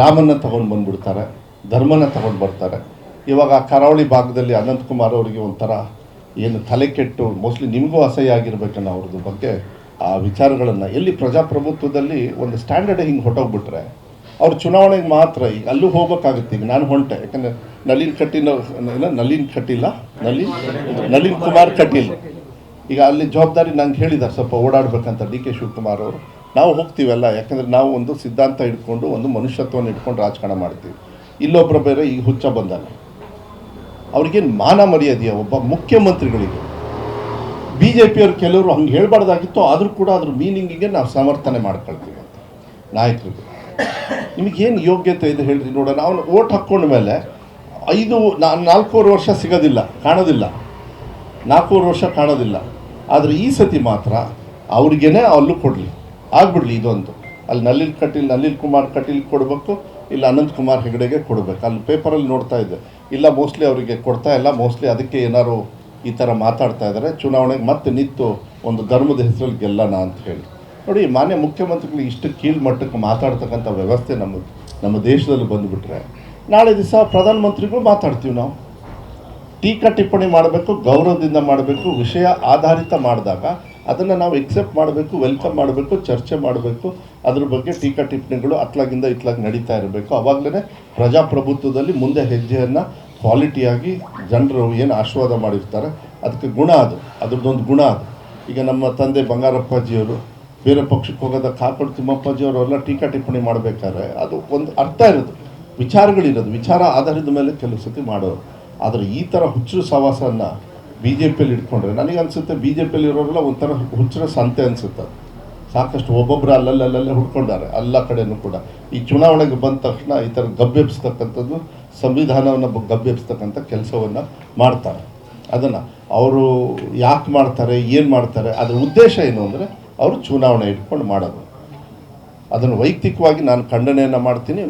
ರಾಮನ್ನ ತಗೊಂಡು ಬಂದ್ಬಿಡ್ತಾರೆ, ಧರ್ಮನ ತಗೊಂಡು ಬರ್ತಾರೆ. ಇವಾಗ ಆ ಕರಾವಳಿ ಭಾಗದಲ್ಲಿ ಅನಂತಕುಮಾರ್ ಅವರಿಗೆ ಒಂಥರ ಏನು ತಲೆ ಕೆಟ್ಟು ಮೋಸ್ಟ್ಲಿ ನಿಮಗೂ ಅಸಹ್ಯ ಆಗಿರ್ಬೇಕನ್ನೋ ಅವ್ರದ್ದು ಬಗ್ಗೆ ಆ ವಿಚಾರಗಳನ್ನು. ಎಲ್ಲಿ ಪ್ರಜಾಪ್ರಭುತ್ವದಲ್ಲಿ ಒಂದು ಸ್ಟ್ಯಾಂಡರ್ಡ್ ಹಿಂಗೆ ಹೊಟ್ಟೋಗ್ಬಿಟ್ರೆ ಅವ್ರ ಚುನಾವಣೆಗೆ ಮಾತ್ರ ಈಗ ಅಲ್ಲೂ ಹೋಗ್ಬೇಕಾಗುತ್ತೆ. ಈಗ ನಾನು ಹೊಂಟೆ, ಯಾಕಂದರೆ ನಳಿನ್ ಕಟೀಲ್ ಏನೋ ನಳಿನ್ ಕಟೀಲ ನಳಿನ್ ನಳಿನ್ ಕುಮಾರ್ ಕಟೀಲ್. ಈಗ ಅಲ್ಲಿ ಜವಾಬ್ದಾರಿ ನಂಗೆ ಹೇಳಿದ್ದಾರೆ ಸ್ವಲ್ಪ ಓಡಾಡ್ಬೇಕಂತ ಡಿ ಕೆ ಶಿವಕುಮಾರ್ ಅವರು. ನಾವು ಹೋಗ್ತೀವಲ್ಲ, ಯಾಕಂದರೆ ನಾವು ಒಂದು ಸಿದ್ಧಾಂತ ಇಟ್ಕೊಂಡು ಒಂದು ಮನುಷ್ಯತ್ವವನ್ನು ಇಟ್ಕೊಂಡು ರಾಜಕಾರಣ ಮಾಡ್ತೀವಿ. ಇಲ್ಲೊಬ್ಬರ ಬೇರೆ ಈಗ ಹುಚ್ಚ ಬಂದಾನೆ. ಅವ್ರಿಗೇನು ಮಾನ ಮರ್ಯಾದೆಯ ಒಬ್ಬ ಮುಖ್ಯಮಂತ್ರಿಗಳಿಗೆ ಬಿ ಜೆ ಪಿಯವ್ರು ಕೆಲವರು ಹಂಗೆ ಹೇಳಬಾರ್ದಾಗಿತ್ತು, ಆದರೂ ಕೂಡ ಅದ್ರ ಮೀನಿಂಗಿಗೆ ನಾವು ಸಮರ್ಥನೆ ಮಾಡ್ಕೊಳ್ತೀವಿ ಅಂತ. ನಾಯಕರಿಗೆ. ನಿಮಗೇನು ಯೋಗ್ಯತೆ ಇದೆ ಹೇಳಿರಿ, ನೋಡೋಣ. ಅವನು ಓಟ್ ಹಾಕ್ಕೊಂಡ ಮೇಲೆ ಐದು, ನಾ, ನಾಲ್ಕೂವರೆ ವರ್ಷ ಸಿಗೋದಿಲ್ಲ, ಕಾಣೋದಿಲ್ಲ. ನಾಲ್ಕೂವರೆ ವರ್ಷ ಕಾಣೋದಿಲ್ಲ. ಆದರೆ ಈ ಸತಿ ಮಾತ್ರ ಅವ್ರಿಗೇನೆ ಅಲ್ಲೂ ಕೊಡಲಿ. ಆಗ್ಬಿಡ್ಲಿ ಇದೊಂದು. ಅಲ್ಲಿ ನಲಿಲ್ ಕಟೀಲ್ ನಲಿಲ್ ಕುಮಾರ್ ಕಟೀಲ್ ಕೊಡಬೇಕು, ಇಲ್ಲ ಅನಂತ್ ಕುಮಾರ್ ಹೆಗಡೆಗೆ ಕೊಡಬೇಕು. ಅಲ್ಲಿ ಪೇಪರಲ್ಲಿ ನೋಡ್ತಾ ಇದ್ದೆ. ಇಲ್ಲ, ಮೋಸ್ಟ್ಲಿ ಅವರಿಗೆ ಕೊಡ್ತಾ ಇಲ್ಲ. ಮೋಸ್ಟ್ಲಿ ಅದಕ್ಕೆ ಏನಾರು ಈ ಥರ ಮಾತಾಡ್ತಾ ಇದ್ದಾರೆ. ಚುನಾವಣೆಗೆ ಮತ್ತೆ ನಿಂತು ಒಂದು ಧರ್ಮದ ಹೆಸರಲ್ಲಿ ಗೆಲ್ಲೋಣ ಅಂತ ಹೇಳಿ. ನೋಡಿ, ಮಾನ್ಯ ಮುಖ್ಯಮಂತ್ರಿಗಳು ಇಷ್ಟು ಕೀಳು ಮಟ್ಟಕ್ಕೆ ಮಾತಾಡ್ತಕ್ಕಂಥ ವ್ಯವಸ್ಥೆ ನಮ್ಮ ನಮ್ಮ ದೇಶದಲ್ಲಿ ಬಂದುಬಿಟ್ರೆ, ನಾಳೆ ದಿವಸ ಪ್ರಧಾನಮಂತ್ರಿಗಳು ಮಾತಾಡ್ತೀವಿ ನಾವು. ಟೀಕಾ ಟಿಪ್ಪಣಿ ಮಾಡಬೇಕು, ಗೌರವದಿಂದ ಮಾಡಬೇಕು, ವಿಷಯ ಆಧಾರಿತ ಮಾಡಿದಾಗ ಅದನ್ನು ನಾವು ಎಕ್ಸೆಪ್ಟ್ ಮಾಡಬೇಕು ವೆಲ್ಕಮ್ ಮಾಡಬೇಕು, ಚರ್ಚೆ ಮಾಡಬೇಕು. ಅದ್ರ ಬಗ್ಗೆ ಟೀಕಾ ಟಿಪ್ಪಣಿಗಳು ಅತ್ಲಾಗಿಂದ ಇತ್ಲಾಗಿ ನಡೀತಾ ಇರಬೇಕು. ಅವಾಗಲೇ ಪ್ರಜಾಪ್ರಭುತ್ವದಲ್ಲಿ ಮುಂದೆ ಹೆಜ್ಜೆಯನ್ನು ಕ್ವಾಲಿಟಿಯಾಗಿ ಜನರು ಏನು ಆಶೀರ್ವಾದ ಮಾಡಿರ್ತಾರೆ, ಅದಕ್ಕೆ ಗುಣ ಅದು. ಅದ್ರದ್ದೊಂದು ಗುಣ ಅದು. ಈಗ ನಮ್ಮ ತಂದೆ ಬಂಗಾರಪ್ಪಾಜಿಯವರು, ಬೇರೆ ಪಕ್ಷಕ್ಕೆ ಹೋಗೋದ ಕಾಕಡು ತಿಮ್ಮಪ್ಪಾಜಿಯವರೆಲ್ಲ ಟೀಕಾ ಟಿಪ್ಪಣಿ ಮಾಡಬೇಕಾದ್ರೆ ಅದು ಒಂದು ಅರ್ಥ ಇರೋದು. ವಿಚಾರಗಳಿರೋದು. ವಿಚಾರ ಆಧಾರದ ಮೇಲೆ ಕೆಲವು ಸತಿ ಮಾಡೋರು. ಆದರೆ ಈ ಥರ ಹುಚ್ಚರು ಸವಾಸನ ಬಿ ಜೆ ಪಿಯಲ್ಲಿ ಇಟ್ಕೊಂಡ್ರೆ ನನಗೆ ಅನಿಸುತ್ತೆ ಬಿ ಜೆ ಪಿಯಲ್ಲಿ ಇರೋರೆಲ್ಲ ಒಂಥರ ಹುಚ್ಚರ ಸಂತೆ ಅನಿಸುತ್ತೆ. ಸಾಕಷ್ಟು ಒಬ್ಬೊಬ್ಬರು ಅಲ್ಲಲ್ಲಿ ಅಲ್ಲಲ್ಲೇ ಹುಡ್ಕೊಂಡಾರೆ, ಎಲ್ಲ ಕಡೆಯೂ ಕೂಡ. ಈ ಚುನಾವಣೆಗೆ ಬಂದ ತಕ್ಷಣ ಈ ಥರ ಗಬ್ಬೆಬ್ಸ್ತಕ್ಕಂಥದ್ದು ಸಂವಿಧಾನವನ್ನು ಗಬ್ಬೆಬ್ಸ್ತಕ್ಕಂಥ ಕೆಲಸವನ್ನು ಮಾಡ್ತಾರೆ. ಅದನ್ನು ಅವರು ಯಾಕೆ ಮಾಡ್ತಾರೆ, ಏನು ಮಾಡ್ತಾರೆ, ಅದರ ಉದ್ದೇಶ ಏನು ಅಂದರೆ ಅವರು ಚುನಾವಣೆ ಇಟ್ಕೊಂಡು ಮಾಡೋದು. ಅದನ್ನು ವೈಯಕ್ತಿಕವಾಗಿ ನಾನು ಖಂಡನೆಯನ್ನು ಮಾಡ್ತೀನಿ.